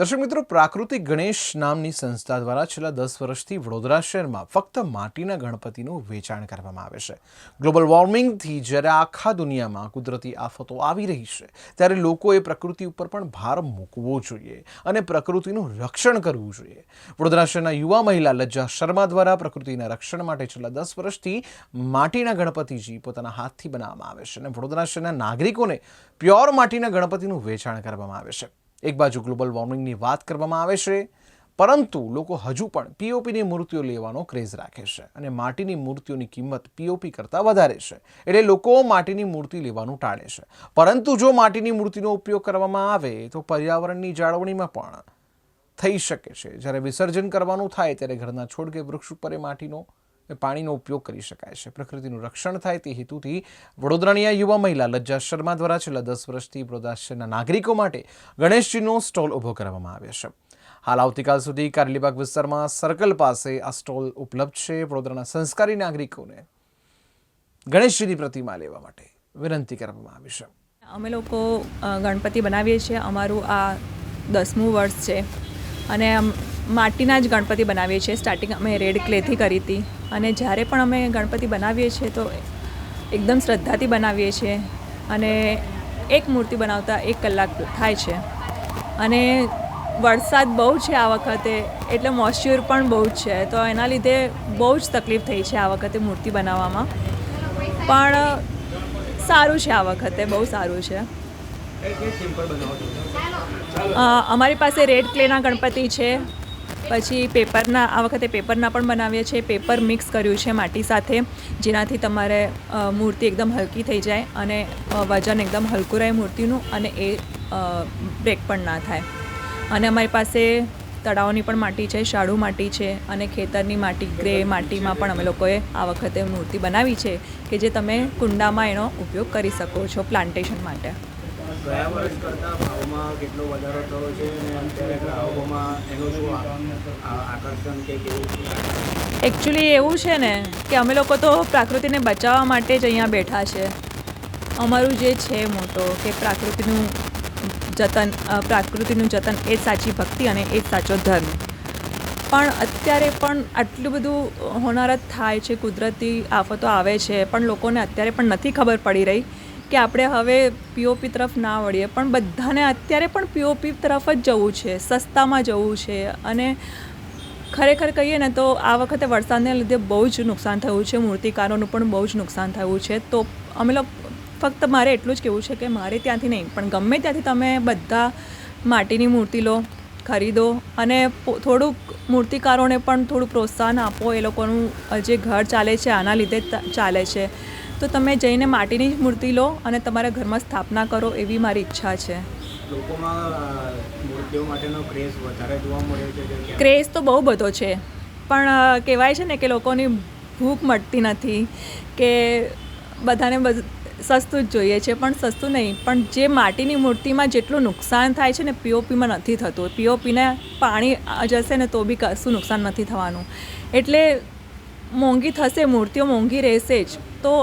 દર્શક મિત્રો, પ્રાકૃતિક ગણેશ નામની સંસ્થા દ્વારા છેલ્લા દસ વર્ષથી વડોદરા શહેરમાં ફક્ત માટીના ગણપતિનું વેચાણ કરવામાં આવે છે. ગ્લોબલ વોર્મિંગથી જ્યારે આખા દુનિયામાં કુદરતી આફતો આવી રહી છે, ત્યારે લોકોએ પ્રકૃતિ ઉપર પણ ભાર મૂકવો જોઈએ અને પ્રકૃતિનું રક્ષણ કરવું જોઈએ. વડોદરા શહેરના યુવા મહિલા લજ્જા શર્મા દ્વારા પ્રકૃતિના રક્ષણ માટે છેલ્લા દસ વર્ષથી માટીના ગણપતિજી પોતાના હાથથી બનાવવામાં આવે છે અને વડોદરા શહેરના નાગરિકોને પ્યોર માટીના ગણપતિનું વેચાણ કરવામાં આવે છે. એક બાજુ ગ્લોબલ વોર્મિંગની વાત કરવામાં આવે છે, પરંતુ લોકો હજુ પણ પીઓપીની મૂર્તિઓ લેવાનો ક્રેઝ રાખે છે અને માટીની મૂર્તિઓની કિંમત પીઓપી કરતાં વધારે છે. એટલે લોકો માટીની મૂર્તિ લેવાનું ટાળે છે. પરંતુ જો માટીની મૂર્તિનો ઉપયોગ કરવામાં આવે, તો પર્યાવરણની જાળવણીમાં પણ થઈ શકે છે. જ્યારે વિસર્જન કરવાનું થાય, ત્યારે ઘરના છોડ કે વૃક્ષ ઉપર એ માટીનો પાણીનો ઉપયોગ કરી શકાય છે. પ્રકૃતિનું રક્ષણ થાય તે હેતુથી વડોદરાની આ યુવા મહિલા લજ્જા શર્મા દ્વારા છેલ્લા દસ વર્ષથી વડોદરા નાગરિકો માટે ગણેશજીનો સ્ટોલ ઊભો કરવામાં આવ્યો છે. હાલ આવતીકાલ સુધી કારેલીબાગ વિસ્તારમાં સર્કલ પાસે આ સ્ટોલ ઉપલબ્ધ છે. વડોદરાના સંસ્કારી નાગરિકોને ગણેશજીની પ્રતિમા લેવા માટે વિનંતી કરવામાં આવી છે. અમે લોકો ગણપતિ બનાવીએ છીએ. અમારું આ દસમું વર્ષ છે. અને માટીના જ ગણપતિ બનાવીએ છીએ. સ્ટાર્ટિંગ અમે રેડ ક્લેથી કરી હતી. અને જ્યારે પણ અમે ગણપતિ બનાવીએ છીએ તો એકદમ શ્રદ્ધાથી બનાવીએ છીએ. અને એક મૂર્તિ બનાવતા એક કલાક થાય છે. અને વરસાદ બહુ છે આ વખતે, એટલે મોઇશ્ચર પણ બહુ જ છે. તો એના લીધે બહુ જ તકલીફ થઈ છે આ વખતે મૂર્તિ બનાવવામાં. પણ સારું છે આ વખતે, બહુ સારું છે. અમારી પાસે રેડ ક્લેના ગણપતિ છે. પછી પેપરના, આ વખતે પેપરના પણ બનાવીએ છીએ. પેપર મિક્સ કર્યું છે માટી સાથે, જેનાથી તમારે મૂર્તિ એકદમ હલકી થઈ જાય અને વજન એકદમ હલકું રહે મૂર્તિનું અને એ બ્રેક પણ ના થાય. અને અમારી પાસે તળાવની પણ માટી છે, શાળુ માટી છે અને ખેતરની માટી, ગ્રે માટીમાં પણ અમે લોકોએ આ વખતે મૂર્તિ બનાવી છે કે જે તમે કુંડામાં એનો ઉપયોગ કરી શકો છો પ્લાન્ટેશન માટે. ગયા વર્ષ કરતાં ભાવમાં કેટલો વધારો થયો છે અને અત્યારે ગ્રાહકોમાં એનું શું આકર્ષણ કે કેવું એકચ્યુઅલી એવું છે ને કે અમે લોકો તો પ્રકૃતિને બચાવવા માટે જ અહીંયા બેઠા છે. અમારું જે છે મોટો કે પ્રકૃતિનું જતન પ્રાકૃતિનું જતન એ સાચી ભક્તિ અને એ સાચો ધર્મ. પણ અત્યારે પણ આટલું બધું હોનારત થાય છે, કુદરતી આફતો આવે છે, પણ લોકોને અત્યારે પણ નથી ખબર પડી રહી કે આપણે હવે પીઓપી તરફ ના વળીએ. પણ બધાને અત્યારે પણ પીઓપી તરફ જ જવું છે, સસ્તામાં જવું છે. અને ખરેખર કહીએ ને તો આ વખતે વરસાદને લીધે બહુ જ નુકસાન થયું છે, મૂર્તિકારોનું પણ બહુ જ નુકસાન થયું છે. તો અમે લોકો, ફક્ત મારે એટલું જ કહેવું છે કે મારે ત્યાંથી નહીં, પણ ગમે ત્યાંથી તમે બધા માટીની મૂર્તિ લો, ખરીદો અને થોડુંક મૂર્તિકારોને પણ થોડું પ્રોત્સાહન આપો. એ લોકોનું જે ઘર ચાલે છે, આના લીધે ચાલે છે. તો તમે જઈને માટીની જ મૂર્તિ લો અને તમારા ઘરમાં સ્થાપના કરો એવી મારી ઈચ્છા છે. લોકોમાં મૂર્તિઓ માટેનો ક્રેઝ વધારે જોવા મળ્યો છે ક્રેઝ તો બહુ બધો છે. પણ કહેવાય છે ને કે લોકોની ભૂખ મટતી નથી કે બધાને બધું સસ્તું જ જોઈએ છે પણ સસ્તું નહીં. પણ જે માટીની મૂર્તિમાં જેટલું નુકસાન થાય છે ને પીઓપીમાં નથી થતું. પીઓપીને પાણી જશે ને તો બી કશું નુકસાન નથી થવાનું. એટલે મોંઘી થશે મૂર્તિઓ મોંઘી રહેશે જ. તો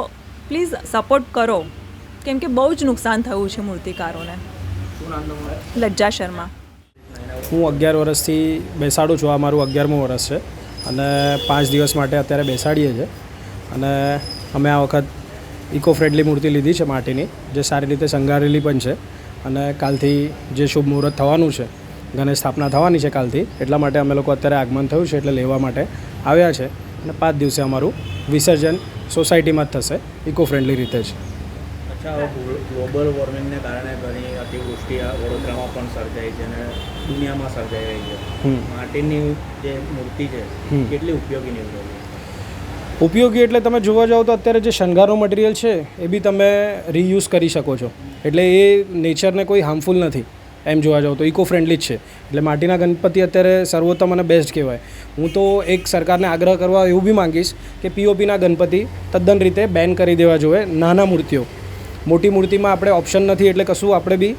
પ્લીઝ સપોર્ટ કરો. કેમ કે બહુ જ નુકસાન થયું છે મૂર્તિકારોને. લજ્જા શર્મા. હું અગિયાર વર્ષથી બેસાડું છું. આ મારું અગિયારમું વર્ષ છે. અને પાંચ દિવસ માટે અત્યારે બેસાડીએ છીએ. અને અમે આ વખત ઇકો ફ્રેન્ડલી મૂર્તિ લીધી છે માટીની જે સારી રીતે સંગારેલી પણ છે. અને કાલથી જે શુભ મુહૂર્ત થવાનું છે ગણેશ સ્થાપના થવાની છે કાલથી એટલા માટે અમે લોકો અત્યારે આગમન થયું છે એટલે લેવા માટે આવ્યા છે. અને પાંચ દિવસે અમારું વિસર્જન સોસાયટીમાં જ થશે ઇકો ફ્રેન્ડલી રીતે જ. અચ્છા ગ્લોબલ વોર્મિંગને કારણે ઘણી અતિવૃષ્ટિ વડોદરામાં પણ સર્જાઈ છે અને દુનિયામાં સર્જાઈ રહી છે. માટીની જે મૂર્તિ છે. કેટલી ઉપયોગી નીવડે ઉપયોગી એટલે તમે જોવા જાઓ તો અત્યારે જે શણગારો મટીરિયલ છે એ બી તમે રીયુઝ કરી શકો છો. એટલે એ નેચરને કોઈ હાર્મફુલ નથી. એમ જોવા જાઓ તો ઇકો ફ્રેન્ડલી જ છે. એટલે માટીના ગણપતિ અત્યારે સર્વોત્તમ અને બેસ્ટ કહેવાય. હું તો એક સરકારને આગ્રહ કરવા એવું બી માંગીશ કે પીઓપીના ગણપતિ તદ્દન રીતે બેન કરી દેવા જોઈએ નાના મૂર્તિઓ. મોટી મૂર્તિમાં આપણે ઓપ્શન નથી એટલે કશું આપણે બી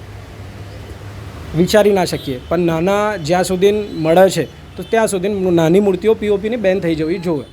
વિચારી ના શકીએ. પણ નાના જ્યાં સુધી મળે છે, તો ત્યાં સુધી નાની મૂર્તિઓ પીઓપીની બેન થઈ જવી જોઈએ.